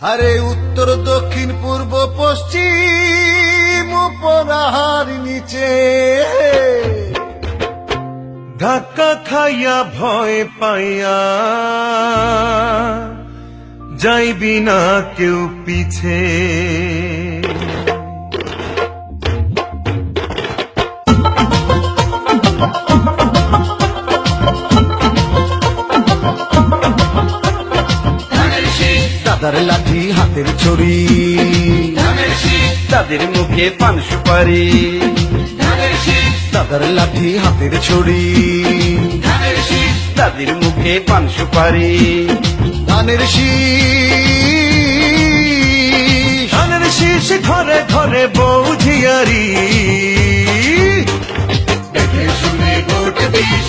আরে উত্তর, দক্ষিণ, পূর্ব, পশ্চিম, উপরাহার, নিচে। ধাক্কা খাইয়া ভয় পাইয়া যাইবি না কেউ পিছে। দাদার লাঠি হাতের ছড়ি তাদের মুখে পান সুপারি। দাদার লাঠি হাতের ছড়ি তাদের মুখে পান সুপারি। ধানের শীষ ধানের শীষ ঘরে ঘরে বৌঝিয়ারি শুনে ভোট দিস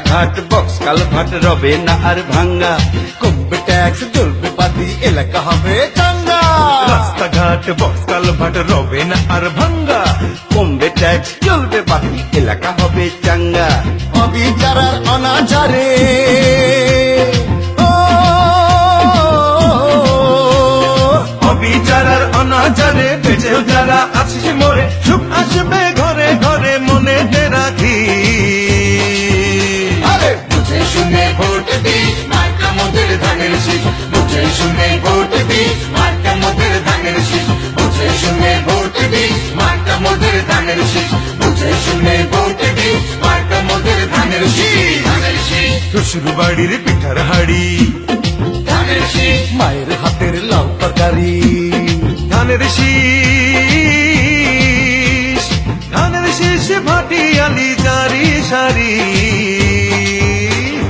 রাস্তাঘাট বক্স কালভাট রবে না আর ভাঙ্গা। কমবে ট্যাক্স চলবে বাদি এলাকা হবে চাঙ্গা। রাস্তাঘাট বক্স কালভাট রবে না আর ভাঙ্গা। কমবে ট্যাক্স চলবে বাকি এলাকা হবে চাঙ্গা। অবিচারার অনাচারে। ও, অবিচারার অনাচারে বেঁচেও যারা আছিস মরে সুখ আসবে ধানের শীষ বুঝে শুনে ভোট দিস মার্কা মোদের ধানের শীষ। ধানের শীষ। শ্বশুর বাড়ির পিঠার হাড়ি। ধানের শীষ। মায়ের হাতের লাউ তরকারি। ধানের শীষ। ধানের শীষ ভাটি আলি জারি সারি।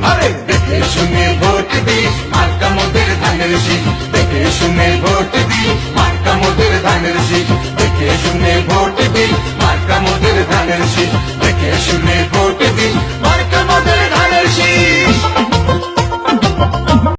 আরে দেখে শুনে ভোট দিস মার্কা মোদের ধানের শীষ। দেখে শুনে ভোট দিস